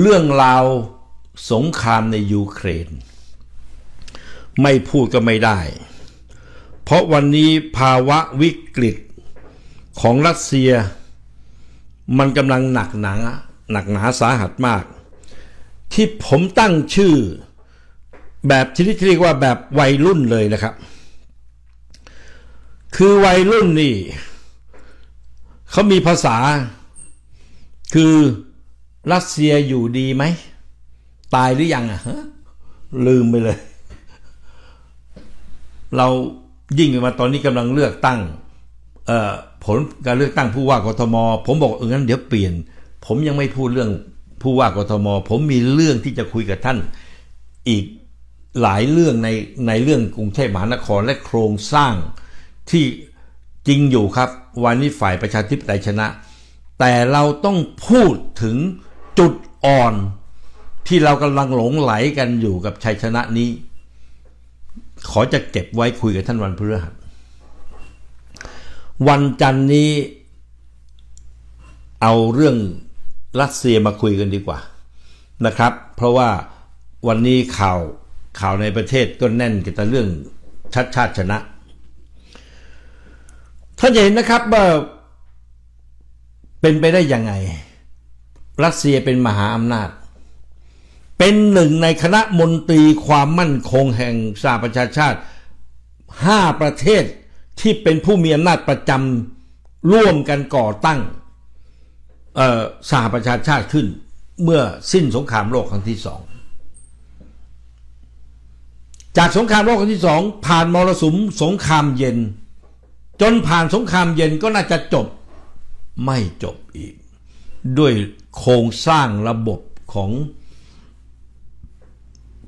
เรื่องราวสงครามในยูเครน ไม่พูดก็ไม่ได้ เพราะวันนี้ภาวะวิกฤตของรัสเซีย มันกำลังหนักหนาหนักหนาสาหัสมาก ที่ผมตั้งชื่อแบบชนิดที่เรียกว่าแบบวัยรุ่นเลยนะครับ คือวัยรุ่นนี่เขามีภาษาคือ รัสเซียอยู่ดีไหม ตายหรือยังอะฮะลืมไปเลย เรายิ่งมาตอนนี้กำลังเลือกตั้งผลการเลือกตั้งผู้ว่ากทม ผมบอกเอองั้นเดี๋ยวเปลี่ยน ผมยังไม่พูดเรื่องผู้ว่ากทม ผมมีเรื่องที่จะคุยกับท่านอีกหลายเรื่องในในเรื่องกรุงเทพมหานครและโครงสร้างที่จริงอยู่ครับ วันนี้ฝ่ายประชาธิปไตยชนะ แต่เราต้องพูดถึง จุดอ่อนที่เรากำลังหลงไหลกันอยู่กับชัยชนะนี้ ขอจะเก็บไว้คุยกับท่านวันพฤหัสวันจันนี้ เอาเรื่องรัสเซียมาคุยกันดีกว่านะครับ เพราะว่าวันนี้ข่าวข่าวในประเทศก็แน่นกับเรื่องชัดชาติชนะท่านจะเห็นนะครับว่าเป็นไปได้ยังไง รัสเซียเป็นมหาอำนาจ เป็นหนึ่งในคณะมนตรีความมั่นคงแห่งสหประชาชาติห้าประเทศที่เป็นผู้มีอำนาจประจำร่วมกันก่อตั้งสหประชาชาติขึ้น เมื่อสิ้นสงครามโลกครั้งที่สองจากสงครามโลกครั้งที่สองผ่านมรสุมสงครามเย็น จนผ่านสงครามเย็นก็น่าจะจบไม่จบอีก ด้วย โครงสร้างระบบของ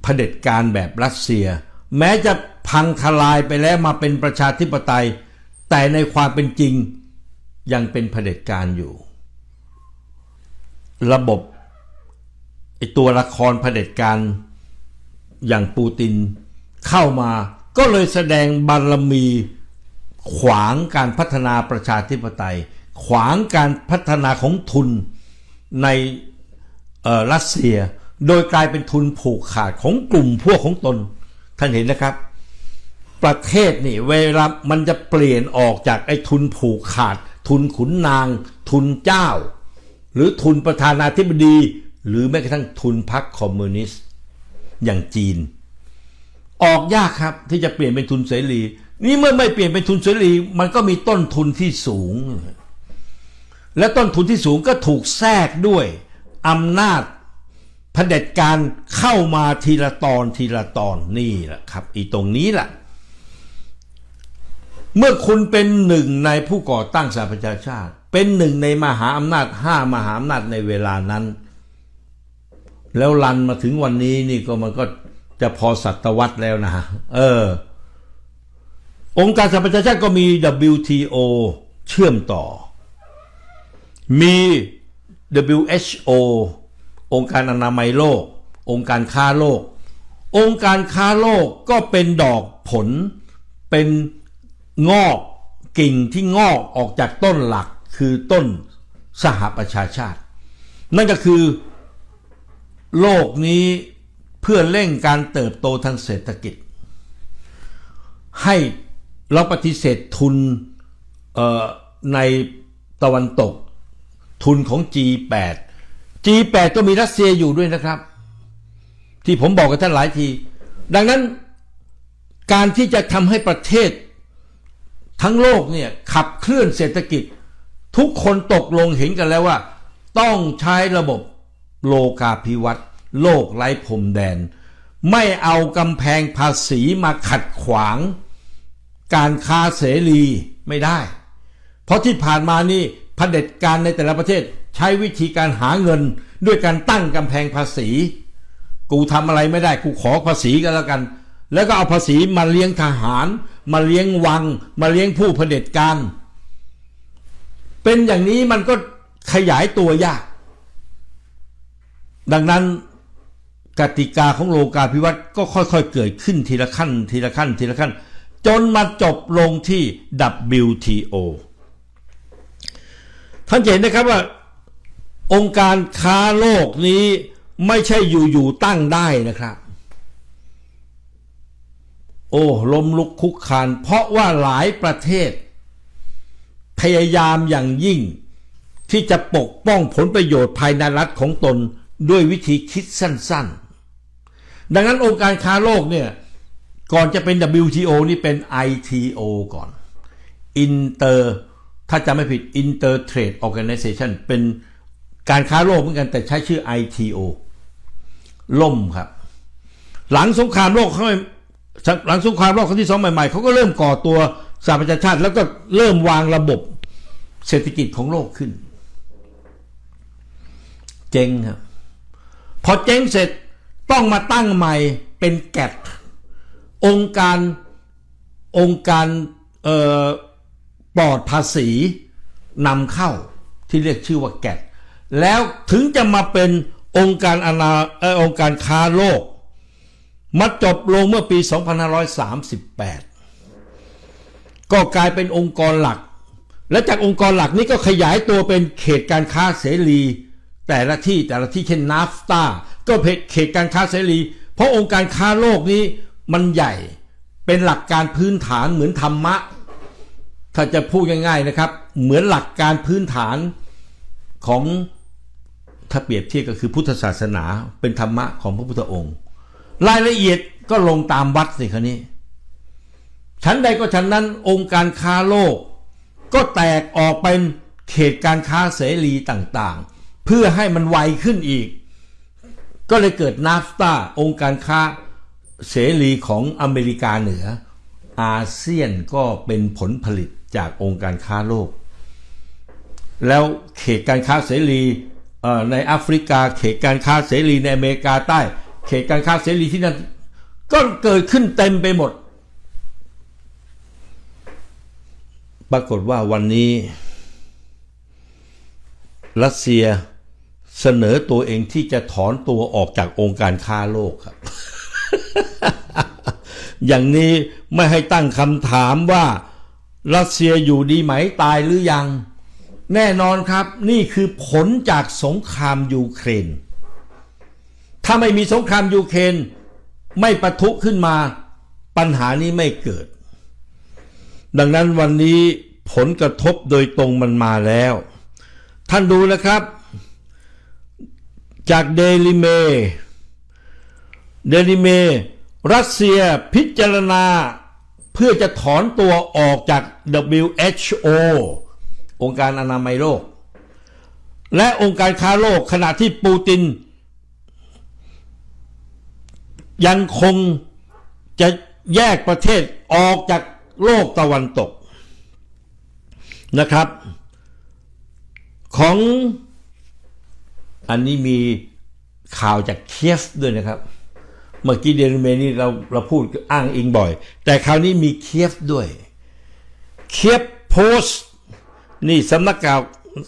เผด็จการแบบรัสเซีย แม้จะพังทลายไปแล้วมาเป็นประชาธิปไตย แต่ในความเป็นจริงยังเป็นเผด็จการอยู่ ระบบไอตัวละครเผด็จการอย่างปูตินเข้ามาก็เลยแสดงบารมีขวางการพัฒนาประชาธิปไตย ขวางการพัฒนาของทุน ในรัสเซีย โดยกลายเป็นทุนผูกขาดของกลุ่มพวกของตน ท่านเห็นนะครับ ประเทศนี่เวลามันจะเปลี่ยนออกจากไอ้ทุนผูกขาด ทุนขุนนาง ทุนเจ้า หรือทุนประธานาธิบดี หรือแม้กระทั่งทุนพรรคคอมมิวนิสต์อย่างจีน ออกยากครับที่จะเปลี่ยนเป็นทุนเสรีนี่เมื่อไม่เปลี่ยนเป็นทุนเสรีมันก็มีต้นทุนที่สูง และต้นทุนที่สูงก็ถูกแทรกด้วยอำนาจเผด็จการเข้ามาทีละตอนทีละตอนนี่แหละครับ อีตรงนี้แหละเมื่อคุณเป็นหนึ่งในผู้ก่อตั้งสหประชาชาติ เป็นหนึ่งในมหาอำนาจห้ามหาอำนาจในเวลานั้น แล้วรันมาถึงวันนี้นี่ก็มันก็จะพอศตวรรษแล้วนะเออ องค์การสหประชาชาติก็มี WTO เชื่อมต่อ มี WHO องค์การอนามัยโลก องค์การค้าโลก องค์การค้าโลกก็เป็นดอกผล เป็นงอกกิ่งที่งอกออกจากต้นหลักคือต้นสหประชาชาติ นั่นก็คือ โลกนี้เพื่อเร่งการเติบโตทางเศรษฐกิจ ให้เราปฏิเสธทุนในตะวันตก ทุนของ G8 G8 ก็มีรัสเซียอยู่ด้วยนะครับ ที่ผมบอกกับท่านหลายที ดังนั้นการที่จะทำให้ประเทศ ทั้งโลกเนี่ยขับเคลื่อนเศรษฐกิจ ทุกคนตกลงเห็นกันแล้วว่า ต้องใช้ระบบโลกาภิวัตน์โลกไร้พรมแดน ไม่เอากำแพงภาษีมาขัดขวาง การค้าเสรีไม่ได้ เพราะที่ผ่านมานี่ เผด็จการในแต่ละประเทศใช้วิธีการหาเงินด้วยการตั้งกำแพงภาษี กูทำอะไรไม่ได้กูขอภาษีกันแล้วกัน แล้วก็เอาภาษีมาเลี้ยงทหาร มาเลี้ยงวัง มาเลี้ยงผู้เผด็จการ เป็นอย่างนี้มันก็ขยายตัวยาก ดังนั้นกติกาของโลกาภิวัตน์ก็ค่อยๆเกิดขึ้นทีละขั้น ทีละขั้น ทีละขั้น จนมาจบลงที่ WTO ท่านเห็นนะครับว่า องค์การค้าโลกนี้ไม่ใช่อยู่ๆตั้งได้นะครับ โอ้ล้มลุกคุกคานเพราะว่าหลายประเทศ พยายามอย่างยิ่ง ที่จะปกป้องผลประโยชน์ภายในรัฐของตนด้วยวิธีคิดสั้น ๆ ดังนั้นองค์การค้าโลกเนี่ยก่อนจะเป็น WTO นี่เป็น ITO ก่อน Inter ถ้าจำไม่ผิด Inter Trade Organization เป็นการค้าโลกเหมือนกันแต่ใช้ชื่อ ITO ล่มครับ หลังสงครามโลกเขาหลังสงครามโลกครั้งที่สองใหม่ๆเขาก็เริ่มก่อตัวสหประชาชาติแล้วก็เริ่มวางระบบเศรษฐกิจของโลกขึ้น เจ๊งครับพอเจ๊งเสร็จต้องมาตั้งใหม่เป็นแกดองค์การองค์การเอ่อ ปลอดภาษีนำเข้าที่เรียกชื่อว่าแกดแล้วถึงจะมาเป็นองค์การอนาออองค์การค้าโลก มาจบลงเมื่อปี 2538 ก็กลายเป็นองค์กรหลัก และจากองค์กรหลักนี้ก็ขยายตัวเป็นเขตการค้าเสรี แต่ละที่แต่ละที่เช่นนาฟตาก็เป็นเขตการค้าเสรี เพราะองค์การค้าโลกนี้มันใหญ่เป็นหลักการพื้นฐานเหมือนธรรมะ ถ้าจะพูดง่ายๆนะครับ เหมือนหลักการพื้นฐานของถ้าเปรียบเทียบก็คือพุทธศาสนาเป็นธรรมะของพระพุทธองค์ รายละเอียดก็ลงตามวัดสิคราวนี้ชั้นใดก็ชั้นนั้นองค์การค้าโลก ก็แตกออกเป็นเขตการค้าเสรีต่างๆ เพื่อให้มันไวขึ้นอีก ก็เลยเกิดนาฟตาองค์การค้าเสรีของอเมริกาเหนือ อาเซียนก็เป็นผลผลิต จากองค์การค้าโลก แล้วเขตการค้าเสรีในแอฟริกา เขตการค้าเสรีในอเมริกาใต้ เขตการค้าเสรีที่นั่นก็เกิดขึ้นเต็มไปหมด ปรากฏว่าวันนี้ รัสเซียเสนอตัวเองที่จะถอนตัวออกจากองค์การค้าโลกครับ อย่างนี้ไม่ให้ตั้งคำถามว่า รัสเซียอยู่ดีไหมตายหรือยัง แน่นอนครับนี่คือผลจากสงครามยูเครน ถ้าไม่มีสงครามยูเครนไม่ปะทุขึ้นมาปัญหานี้ไม่เกิด ดังนั้นวันนี้ผลกระทบโดยตรงมันมาแล้ว ท่านดูนะครับ จากเดลิเมเดลิเม รัสเซียพิจารณา เพื่อจะถอนตัวออกจาก WHO องค์การอนามัยโลก และองค์การค้าโลกขณะที่ปูติน ยังคงจะแยกประเทศออกจากโลกตะวันตกนะครับ ของอันนี้มีข่าวจากเคียฟด้วยนะครับ เมื่อกี้เดนเมนี่เราเราพูดอ้างอิงบ่อย แต่คราวนี้มีเคียฟด้วย เคียฟโพสต์นี่สำนักข่าว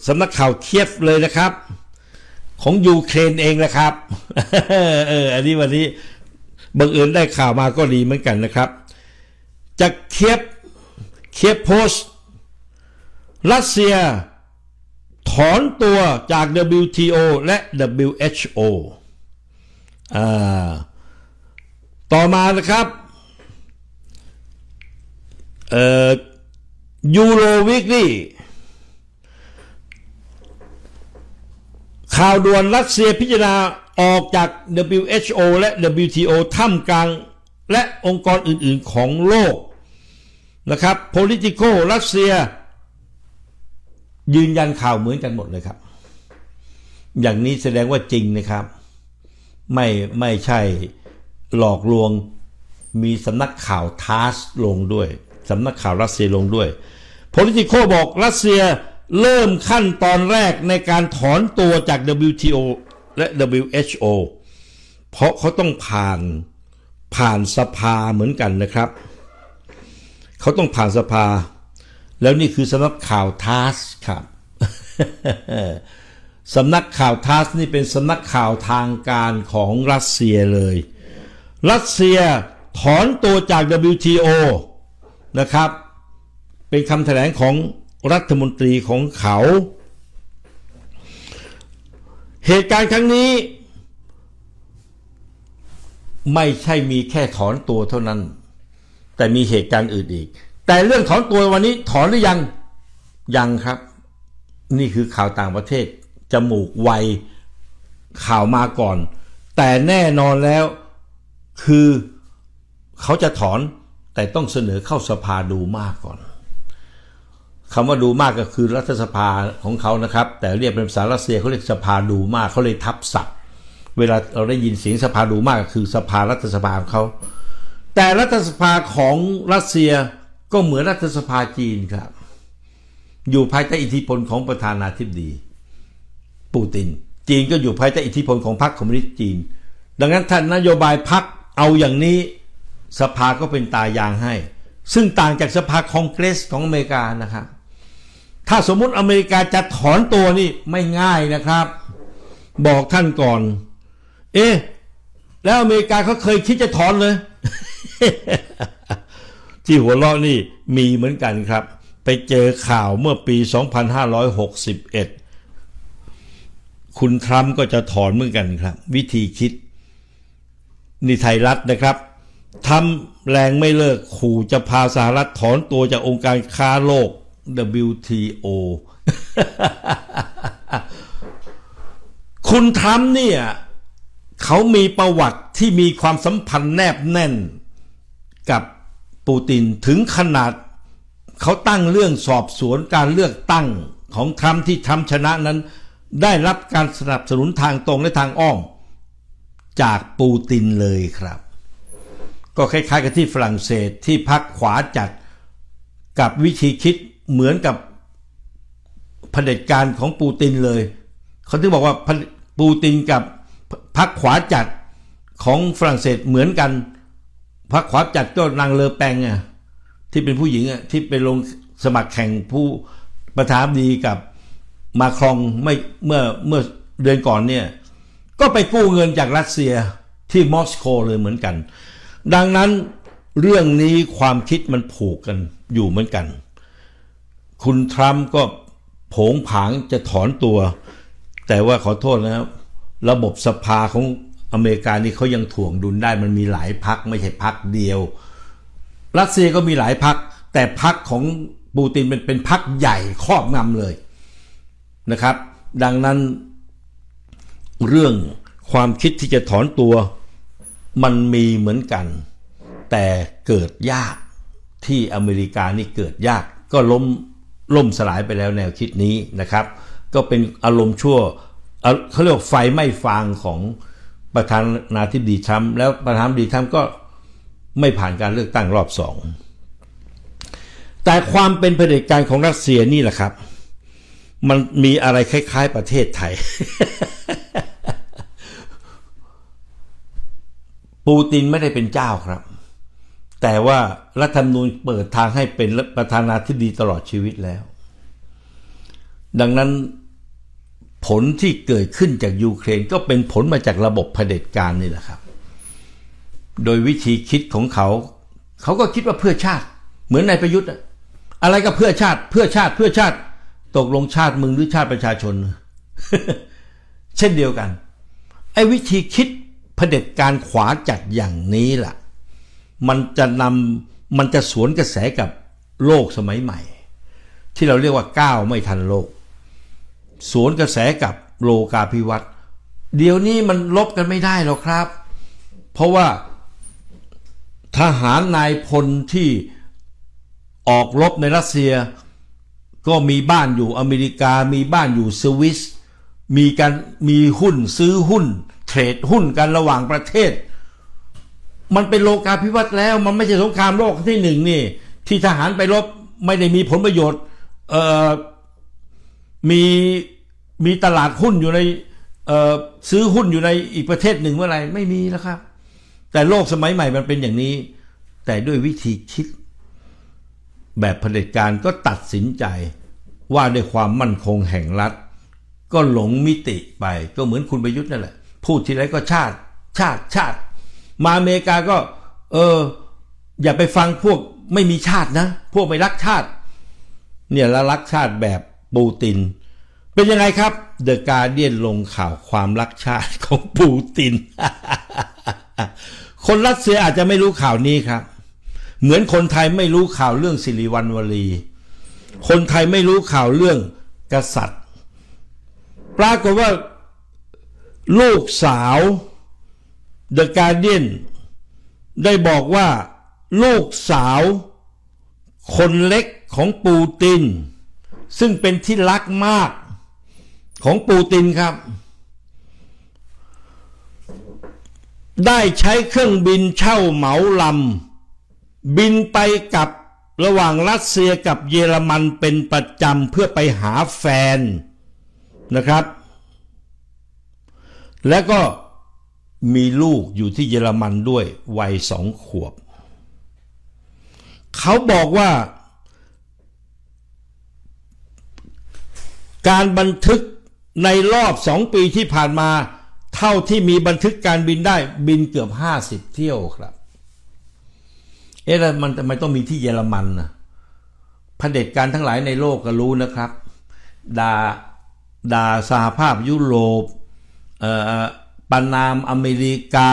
สำนักข่าวเคียฟเลยนะครับ ของยูเครนเองนะครับเอออันนี้วันนี้บังเอิญได้ข่าวมาก็ดีเหมือนกันนะครับ จากเคียฟเคียฟโพสต์รัสเซียถอนตัวจาก WTO และ WHO อ่า ต่อมานะครับเอ่อยูโรวิกนี่ข่าวด่วนรัสเซียพิจารณาออกจาก WHO และ WTO ท่ามกลาง และองค์กรอื่นๆของโลกนะครับ political รัสเซีย ยืนยันข่าวเหมือนกันหมดเลยครับ อย่างนี้แสดงว่าจริงนะครับ ไม่ไม่ใช่ หลอกลวงมีสำนักข่าวทาสลงด้วยสำนักข่าวรัสเซียลงด้วย political บอกรัสเซียเริ่มขั้นตอนแรกในการถอนตัวจาก WTO และ WHO เพราะเขาต้องผ่านผ่านสภาเหมือนกันนะครับ เขาต้องผ่านสภา แล้วนี่คือสำนักข่าวทาสครับสำนักข่าวทาสนี่เป็นสำนักข่าวทางการของรัสเซียเลย รัสเซียถอนตัวจาก WTO นะครับ เป็นคำแถลงของรัฐมนตรีของเขา เหตุการณ์ครั้งนี้ ไม่ใช่มีแค่ถอนตัวเท่านั้น แต่มีเหตุการณ์อื่นอีก แต่เรื่องถอนตัววันนี้ถอนหรือยัง ยังครับ นี่คือข่าวต่างประเทศ จมูกไวข่าวมาก่อน แต่แน่นอนแล้ว คือเขาจะถอนแต่ต้องเสนอเข้าสภาดูมากก่อนคำว่าดูมากก็คือรัฐสภาของเขานะครับ แต่เรียกเป็นภาษารัสเซียเขาเรียกสภาดูมากเขาเลยทับศัพท์ เวลาเราได้ยินเสียงสภาดูมากก็คือสภารัฐสภาของเขาแต่รัฐสภาของรัสเซียก็เหมือนรัฐสภาจีนครับ อยู่ภายใต้อิทธิพลของประธานาธิบดี ปูติน จีนก็อยู่ภายใต้อิทธิพลของพรรคคอมมิวนิสต์จีน ดังนั้นท่านนโยบายพรรค เอาอย่างนี้สภาก็เป็นตายางให้ ซึ่งต่างจากสภาคองเกรสของอเมริกานะครับถ้าสมมุติอเมริกาจะถอนตัวนี่ไม่ง่ายนะครับ บอกท่านก่อน เอ๊ะแล้วอเมริกาเขาเคยคิดจะถอนเลย ที่หัวเราะนี่มีเหมือนกันครับ ไปเจอข่าวเมื่อปี 2561 คุณทรัมป์ก็จะถอนเหมือนกันครับ วิธีคิด นี่ไทยรัฐนะครับทำแรงไม่เลิกขู่จะพาสหรัฐถอนตัวจากองค์การค้าโลก WTO คุณทรัมป์เนี่ย เขามีประวัติที่มีความสัมพันธ์แนบแน่นกับปูตินถึงขนาด เขาตั้งเรื่องสอบสวนการเลือกตั้งของทรัมป์ที่ทรัมป์ชนะนั้น ได้รับการสนับสนุนทางตรงและทางอ้อม จากปูตินเลยครับ ก็คล้ายๆกับที่ฝรั่งเศสที่พักขวาจัดกับวิธีคิดเหมือนกับเผด็จการของปูตินเลยเขาถึงบอกว่าปูตินกับพักขวาจัดของฝรั่งเศสเหมือนกันพักขวาจัดก็นางเลอแปงอะที่เป็นผู้หญิงอะที่ไปลงสมัครแข่งผู้ประธานาธิบดีกับมาครองไม่เมื่อเมื่อเดือนก่อนเนี่ย ก็ไปกู้เงินจากรัสเซียที่มอสโกเลยเหมือนกัน ดังนั้นเรื่องนี้ความคิดมันผูกกันอยู่เหมือนกัน คุณทรัมป์ก็ผงผางจะถอนตัว แต่ว่าขอโทษนะครับระบบสภาของอเมริกานี่เขายังถ่วงดุลได้มันมีหลายพักไม่ใช่พักเดียว รัสเซียก็มีหลายพัก แต่พักของปูตินเป็นเป็นพักใหญ่ครอบงำเลยนะครับ ดังนั้น เรื่องความคิดที่จะถอนตัว มันมีเหมือนกัน แต่เกิดยากที่อเมริกานี่เกิดยาก ก็ล้มล่มสลายไปแล้วแนวคิดนี้นะครับ ก็เป็นอารมณ์ชั่วเขาเรียกไฟไม่ฟางของประธานาธิบดีทรัมป์แล้วประธานาธิบดีทรัมป์ก็ไม่ผ่านการเลือกตั้งรอบสองแต่ความเป็นเผด็จการของรัสเซียนี่แหละครับ มันมีอะไรคล้าย ๆ ประเทศไทย ปูตินไม่ได้เป็นเจ้าครับ แต่ว่ารัฐธรรมนูญเปิดทางให้เป็นประธานาธิบดีตลอดชีวิตแล้ว ดังนั้นผลที่เกิดขึ้นจากยูเครนก็เป็นผลมาจากระบบเผด็จการนี่แหละครับ โดยวิธีคิดของเขา เขาก็คิดว่าเพื่อชาติ เหมือนนายประยุทธ์อะอะไรก็เพื่อชาติเพื่อชาติเพื่อชาติ ตกลงชาติมึงหรือชาติประชาชน เช่นเดียวกัน ไอ้วิธีคิด เผด็จการขวาจัดอย่างนี้ล่ะ มันจะนำมันจะสวนกระแสกับโลกสมัยใหม่ ที่เราเรียกว่าก้าวไม่ทันโลก สวนกระแสกับโลกาภิวัตน์เดี๋ยวนี้มันลบกันไม่ได้หรอกครับ เพราะว่าทหารนายพลที่ออกรบในรัสเซีย ก็มีบ้านอยู่อเมริกา มีบ้านอยู่สวิส มีการมีหุ้นซื้อหุ้น เทรดหุ้นกันระหว่างประเทศ มันเป็นโลกาภิวัตน์แล้ว มันไม่ใช่สงครามโลกที่หนึ่งนี่ ที่ทหารไปรบไม่ได้มีผลประโยชน์เอ่อมีมีตลาดหุ้นอยู่ในซื้อหุ้นอยู่ในอีกประเทศหนึ่งเมื่อไหร่ไม่มีแล้วครับ แต่โลกสมัยใหม่มันเป็นอย่างนี้ แต่ด้วยวิธีคิด แบบเผด็จการก็ตัดสินใจว่าด้วยความมั่นคงแห่งรัฐ ก็หลงมิติไปก็เหมือนคุณประยุทธ์นั่นแหละ พูดทีไรก็ชาติ ชาติชาติ มาอเมริกาก็ เออ อย่าไปฟังพวกไม่มีชาตินะ พวกไม่รักชาติ เนี่ยแล้วรักชาติแบบปูติน เป็นยังไงครับเดอะการเดียนลงข่าวความรักชาติของปูตินคคนรัสเซียอาจจะไม่รู้ข่าวนี้ครับ เหมือนคนไทยไม่รู้ข่าวเรื่องสิริวัณวลี คนไทยไม่รู้ข่าวเรื่องกษัตริย์ ปรากฏว่า ลูกสาว The Guardian ได้บอกว่า ลูกสาว คนเล็กของปูติน ซึ่งเป็นที่รักมากของปูตินครับ ได้ใช้เครื่องบินเช่าเหมาลำบินไปกับระหว่างรัสเซียกับเยอรมันเป็นประจำเพื่อไปหาแฟนนะครับ แล้วก็มีลูกอยู่ที่เยอรมันด้วยวัยสองขวบ เขาบอกว่า การบันทึกในรอบสองปีที่ผ่านมา เท่าที่มีบันทึกการบินได้บินเกือบห้าสิบเที่ยวครับ เอ๊ะมันทำไมต้องมีที่เยอรมันนะเผด็จการทั้งหลายในโลกก็รู้นะครับด่าด่าสหภาพยุโรป เอ่อปนามอเมริกา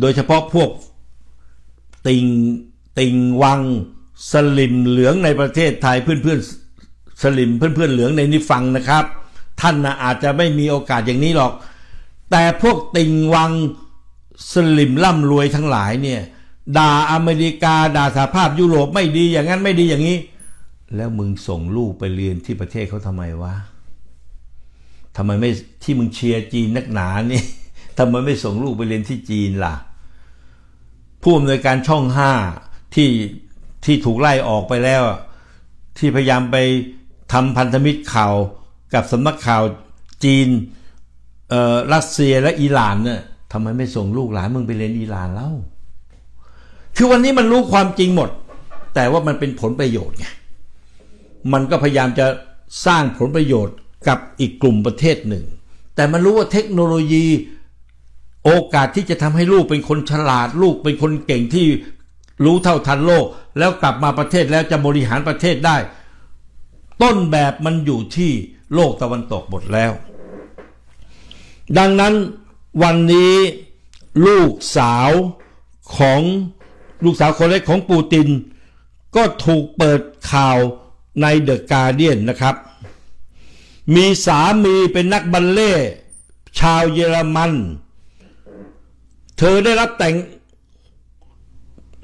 โดยเฉพาะพวกติงติงวังสลิมเหลืองในประเทศไทยเพื่อนเพื่อนๆสลิมเพื่อนเพื่อนๆเหลืองในนี้ฟังนะครับ ท่านนะอาจจะไม่มีโอกาสอย่างนี้หรอก แต่พวกติงวังสลิมร่ำรวยทั้งหลายเนี่ยด่าอเมริกาด่าสหภาพยุโรปไม่ดีอย่างนั้นไม่ดีอย่างนี้ แล้วมึงส่งลูกไปเรียนที่ประเทศเขาทำไมวะ ทำไมไม่ที่มึงเชียร์จีนนักหนานี่ทำไมไม่ส่งลูกไปเรียนที่จีนล่ะ ผู้อำนวยการช่องห้าที่ที่ถูกไล่ออกไปแล้ว ที่พยายามไปทำพันธมิตรข่าวกับสำนักข่าวจีนเอ่อรัสเซียและอิหร่านเนี่ยทำไมไม่ส่งลูกหลานมึงไปเรียนอิหร่านเล่า คือวันนี้มันรู้ความจริงหมด แต่ว่ามันเป็นผลประโยชน์ไง มันก็พยายามจะสร้างผลประโยชน์ กับอีกกลุ่มประเทศหนึ่ง แต่มันรู้ว่าเทคโนโลยีโอกาสที่จะทำให้ลูกเป็นคนฉลาดลูกเป็นคนเก่งที่รู้เท่าทันโลก แล้วกลับมาประเทศแล้วจะบริหารประเทศได้ ต้นแบบมันอยู่ที่โลกตะวันตกหมดแล้ว ดังนั้นวันนี้ลูกสาวของลูกสาวคนเล็กของปูติน ก็ถูกเปิดข่าวในเดอะการเดียนนะครับ มีสามีเป็นนักบัลเล่ชาวเยอรมัน เธอได้รับแต่ง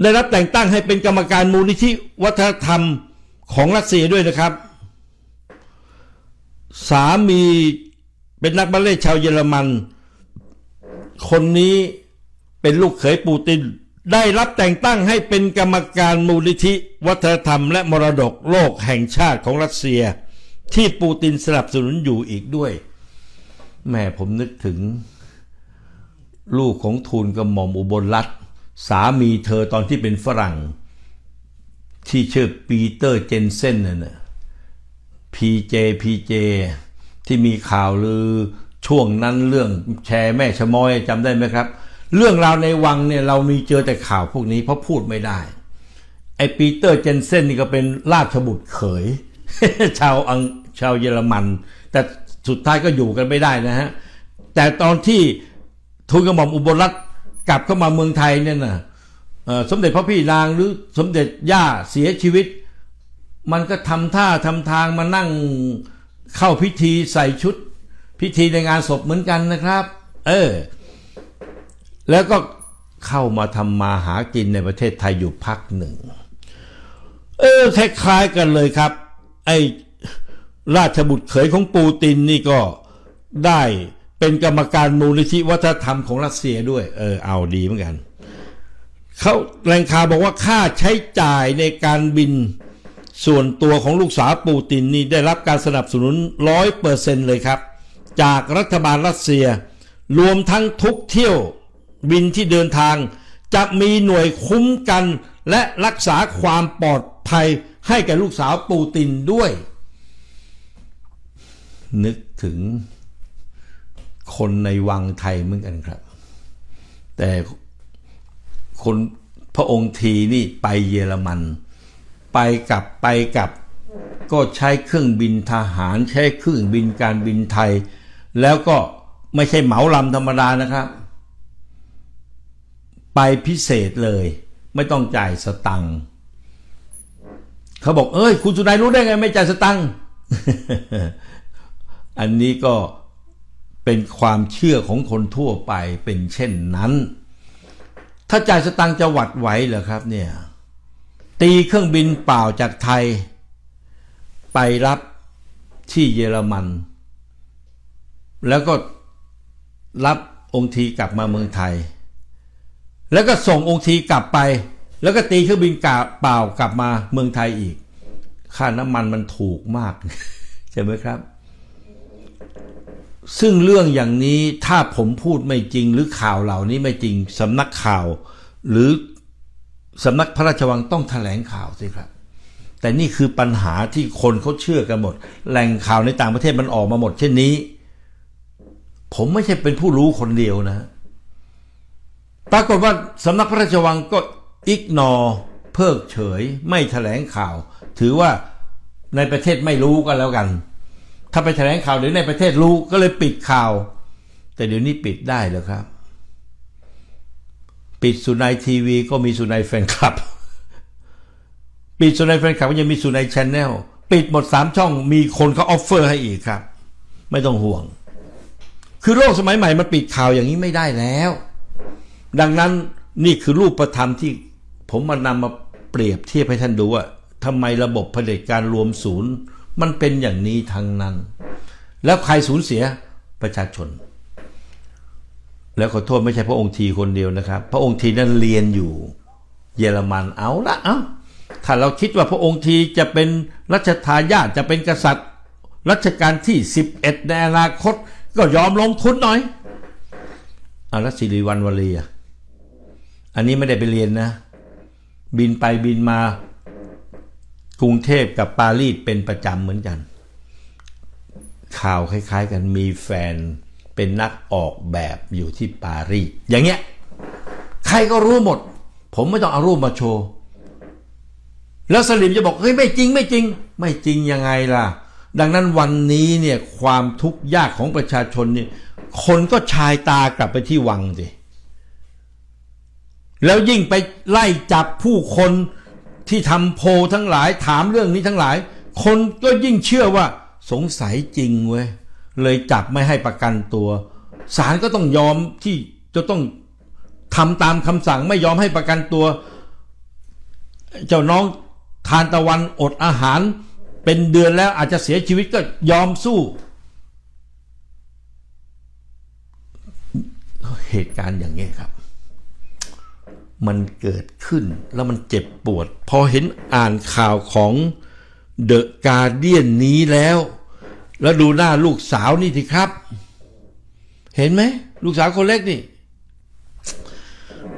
ได้รับแต่งตั้งให้เป็นกรรมการมูลนิธิวัฒนธรรมของรัสเซียด้วยนะครับ สามีเป็นนักบัลเล่ชาวเยอรมัน คนนี้เป็นลูกเขยปูตินได้รับแต่งตั้งให้เป็นกรรมการมูลนิธิ วัฒนธรรมและมรดกโลกแห่งชาติของรัสเซีย ที่ปูตินสนับสนุนอยู่อีกด้วยแม่ผมนึกถึง ลูกของทูลกระหม่อมอุบลรัตสามีเธอตอนที่เป็นฝรั่ง ที่ชื่อปีเตอร์เจนเซนน่ะนะพีเจพีเจที่มีข่าวลือช่วงนั้นเรื่องแชร์แม่ชะม้อยจำได้ไหมครับ เรื่องราวในวังเนี่ยเรามีเจอแต่ข่าวพวกนี้เพราะพูดไม่ได้ ไอ้ปีเตอร์เจนเซนนี่ก็เป็นราชบุตรเขยชาวอัง ชาวเยอรมัน แต่สุดท้ายก็อยู่กันไม่ได้นะฮะ แต่ตอนที่ทูลกระหม่อมอุบลรัตน์กลับเข้ามาเมืองไทยเนี่ยนะสมเด็จพระพี่นางหรือสมเด็จย่าเสียชีวิต มันก็ทำท่าทำทางมานั่งเข้าพิธีใส่ชุด พิธีในงานศพเหมือนกันนะครับ เออ แล้วก็เข้ามาทำมาหากินในประเทศไทยอยู่พักหนึ่ง เออคล้ายๆกันเลยครับ ไอ้ ราชบุตรเขยของปูตินนี่ก็ได้เป็นกรรมการมูลนิธิวัฒนธรรมของรัสเซียด้วย เออเอาดีเหมือนกันเขาแหล่งข่าวบอกว่าค่าใช้จ่ายในการบินส่วนตัวของลูกสาวปูตินนี่ได้รับการสนับสนุนร้อยเปอร์เซ็นเลยครับ จากรัฐบาลรัสเซีย รวมทั้งทุกเที่ยวบินที่เดินทาง จะมีหน่วยคุ้มกัน และรักษาความปลอดภัยให้แก่ลูกสาวปูตินด้วย นึกถึงคนในวังไทยเหมือนกันครับ แต่คนพระองค์ทีนี่ไปเยอรมัน ไปกลับไปกลับ ก็ใช้เครื่องบินทหาร ใช้เครื่องบินการบินไทย แล้วก็ไม่ใช่เหมาลำธรรมดานะครับ ไปพิเศษเลย ไม่ต้องจ่ายสตังค์เขาบอกเอ้ย คุณสุนัยรู้ได้ไงไม่จ่ายสตังค์ อันนี้ก็เป็นความเชื่อของคนทั่วไปเป็นเช่นนั้น ถ้าจ่ายสตังค์จะหวัดไหวเหรอครับเนี่ย ตีเครื่องบินเปล่าจากไทย ไปรับที่เยอรมัน แล้วก็รับองค์ทีกลับมาเมืองไทย แล้วก็ส่งองค์ทีกลับไป แล้วก็ตีเครื่องบินกาเปล่ากลับมาเมืองไทยอีก ค่าน้ำมันมันถูกมาก ใช่ไหมครับ ซึ่งเรื่องอย่างนี้ถ้าผมพูดไม่จริงหรือข่าวเหล่านี้ไม่จริงสำนักข่าว หรือสำนักพระราชวังต้องแถลงข่าวสิครับ แต่นี่คือปัญหาที่คนเขาเชื่อกันหมด แหล่งข่าวในต่างประเทศมันออกมาหมด เช่นนี้ ผมไม่ใช่เป็นผู้รู้คนเดียวนะ ปรากฏว่าสำนักพระราชวังก็อิกนอเพิกเฉย ไม่แถลงข่าว ถือว่าในประเทศไม่รู้กันแล้วกัน ถ้าไปแถลงข่าวเดี๋ยวในประเทศรู้ก็เลยปิดข่าว แต่เดี๋ยวนี้ปิดได้แล้วครับ ปิดสุนัยทีวีก็มีสุนัยแฟนคลับ ปิดสุนัยแฟนคลับก็ยังมีสุนัยชแนลปิดหมดสามช่องมีคนเขาออฟเฟอร์ให้อีกครับ ไม่ต้องห่วง คือโลกสมัยใหม่มันปิดข่าวอย่างนี้ไม่ได้แล้ว ดังนั้นนี่คือรูปประธรรมที่ผมมานำมาเปรียบเทียบให้ท่านดูว่าทำไมระบบเผด็จการรวมศูนย์ มันเป็นอย่างนี้ทั้งนั้น แล้วใครสูญเสียประชาชน แล้วขอโทษไม่ใช่พระองค์ทีคนเดียวนะครับ พระองค์ทีนั้นเรียนอยู่เยอรมันเอาละเอาถ้าเราคิดว่าพระองค์ทีจะเป็นรัชทายาทจะเป็นกษัตริย์ รัชกาลที่ 11 ในอนาคต ก็ยอมลงทุนหน่อยอาแล้วสิริวัณวลีอะอันนี้ไม่ได้ไปเรียนนะ บินไปบินมา กรุงเทพกับปารีสเป็นประจำเหมือนกัน ข่าวคล้ายๆกันมีแฟนเป็นนักออกแบบอยู่ที่ปารีสอย่างเงี้ย ใครก็รู้หมด ผมไม่ต้องเอารูปมาโชว์ แล้วสลิมจะบอกเฮ้ยไม่จริงไม่จริง ไม่จริงยังไงล่ะ ดังนั้นวันนี้เนี่ยความทุกข์ยากของประชาชนเนี่ยคนก็ชายตากลับไปที่วังสิแล้วยิ่งไปไล่จับผู้คน ที่ทำโพลทั้งหลายถามเรื่องนี้ทั้งหลาย คนก็ยิ่งเชื่อว่าสงสัยจริงเว้ยเลยจับไม่ให้ประกันตัวศาลก็ต้องยอมที่จะต้องทำตามคำสั่งไม่ยอมให้ประกันตัว เจ้าน้องทานตะวันอดอาหารเป็นเดือนแล้วอาจจะเสียชีวิตก็ยอมสู้ เหตุการณ์อย่างนี้ครับ มันเกิดขึ้นแล้วมันเจ็บปวด พอเห็นอ่านข่าวของเดอะการเดียนนี้แล้ว แล้วดูหน้าลูกสาวนี่สิครับ เห็นไหม ลูกสาวคนเล็กนี่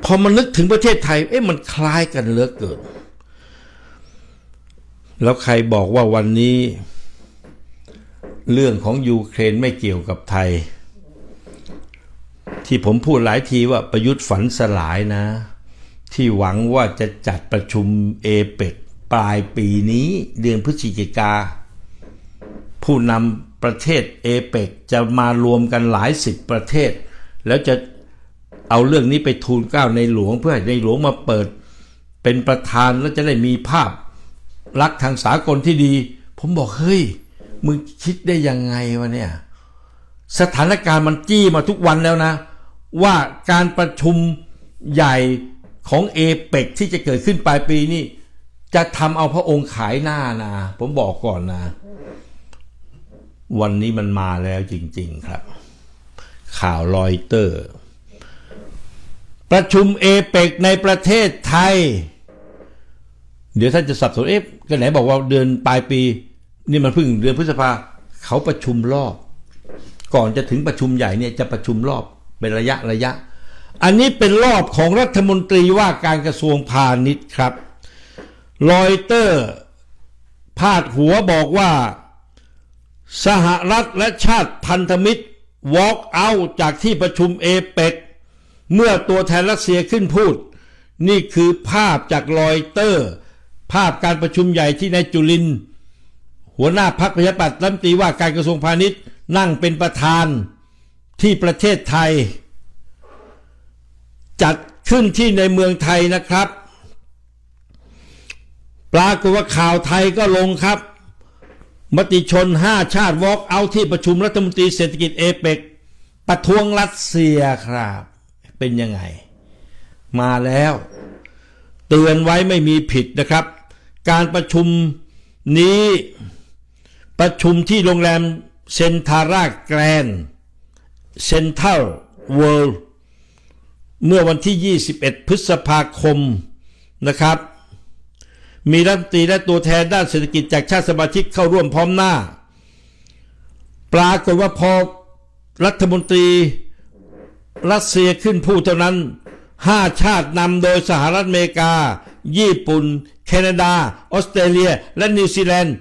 พอมันนึกถึงประเทศไทย เอ๊ะมันคล้ายกันเหลือเกินแล้วใครบอกว่าวันนี้ เรื่องของยูเครนไม่เกี่ยวกับไทย ที่ผมพูดหลายทีว่าประยุทธ์ฝันสลายนะ ที่หวังว่าจะจัดประชุมเอเปกปลายปีนี้เดือนพฤศจิกา ผู้นำประเทศเอเปกจะมารวมกันหลายสิบประเทศ แล้วจะเอาเรื่องนี้ไปทูลเกล้าในหลวงเพื่อให้ในหลวงมาเปิด เป็นประธานแล้วจะได้มีภาพลักษณ์ทางสากลที่ดี ผมบอกเฮ้ยมึงคิดได้ยังไงวะเนี่ยสถานการณ์มันจี้มาทุกวันแล้วนะ ว่าการประชุมใหญ่ ของเอเปกที่จะเกิดขึ้นปลายปีนี้จะทำเอาพระองค์ขายหน้านะ ผมบอกก่อนนะ วันนี้มันมาแล้วจริง ๆ ครับ ข่าวรอยเตอร์ ประชุมเอเปกในประเทศไทย เดี๋ยวท่านจะสับสนเอ๊ะก็ไหนบอกว่าเดือนปลายปี นี่มันเพิ่งเดือนพฤษภาเขาประชุมรอบ ก่อนจะถึงประชุมใหญ่เนี่ยจะประชุมรอบเป็นระยะระยะ อันนี้เป็นรอบของรัฐมนตรีว่าการกระทรวงพาณิชย์ครับรอยเตอร์พาดหัวบอกว่า สหรัฐและชาติพันธมิตร walk out จากที่ประชุมเอเปกเมื่อตัวแทนรัสเซียขึ้นพูด นี่คือภาพจากรอยเตอร์ ภาพการประชุมใหญ่ที่นายจุลิน หัวหน้าพักประชาธิปัตย์รัฐมนตรีว่าการกระทรวงพาณิชย์นั่งเป็นประธานที่ประเทศไทย จัดขึ้นที่ในเมืองไทยนะครับ ปรากฏว่าข่าวไทยก็ลงครับ มติชน 5 ชาติวอล์กเอาที่ประชุมรัฐมนตรีเศรษฐกิจเอเปกประท้วงรัสเซียครับ เป็นยังไง มาแล้ว เตือนไว้ไม่มีผิดนะครับ การประชุมนี้ประชุมที่โรงแรมเซนทาราแกรนเซนทัลเวิลด์ เมื่อวันที่ 21 พฤษภาคมนะครับ มีรัฐมนตรีและตัวแทนด้านเศรษฐกิจจากชาติสมาชิกเข้าร่วมพร้อมหน้า ปรากฏว่าพอรัฐมนตรีรัสเซียขึ้นพูดเท่านั้นห้าชาตินำโดยสหรัฐอเมริกา ญี่ปุ่น แคนาดา ออสเตรเลีย และนิวซีแลนด์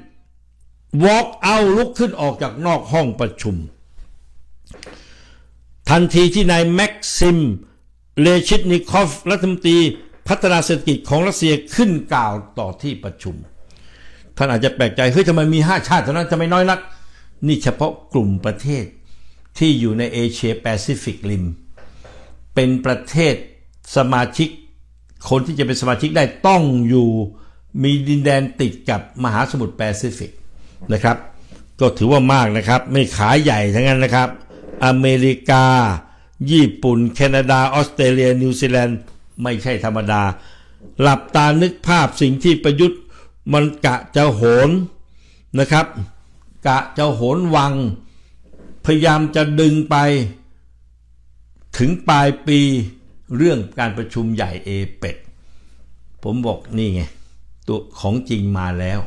วอล์กเอาลุกขึ้นออกจากนอกห้องประชุม ทันทีที่นายแม็กซิม เลชิตนิคอฟรัฐมนตรีพัฒนาเศรษฐกิจของรัสเซียขึ้นกล่าวต่อที่ประชุม ท่านอาจจะแปลกใจเฮ้ยทำไมมี5ชาติเท่านั้นทำไมน้อยนัก นี่เฉพาะกลุ่มประเทศที่อยู่ในเอเชียแปซิฟิกริม เป็นประเทศสมาชิก คนที่จะเป็นสมาชิกได้ต้องอยู่มีดินแดนติดกับมหาสมุทรแปซิฟิกนะครับ ก็ถือว่ามากนะครับ ไม่ขายใหญ่ทั้งนั้นนะครับ อเมริกา ญี่ปุ่น แคนาดา ออสเตรเลีย นิวซีแลนด์ ไม่ใช่ธรรมดา หลับตานึกภาพสิ่งที่ประยุทธ์มันกะจะโหนนะครับ กะจะโหนวัง พยายามจะดึงไป ถึงปลายปีเรื่องการประชุมใหญ่เอเปกผมบอกนี่ไง ตัวของจริงมาแล้ว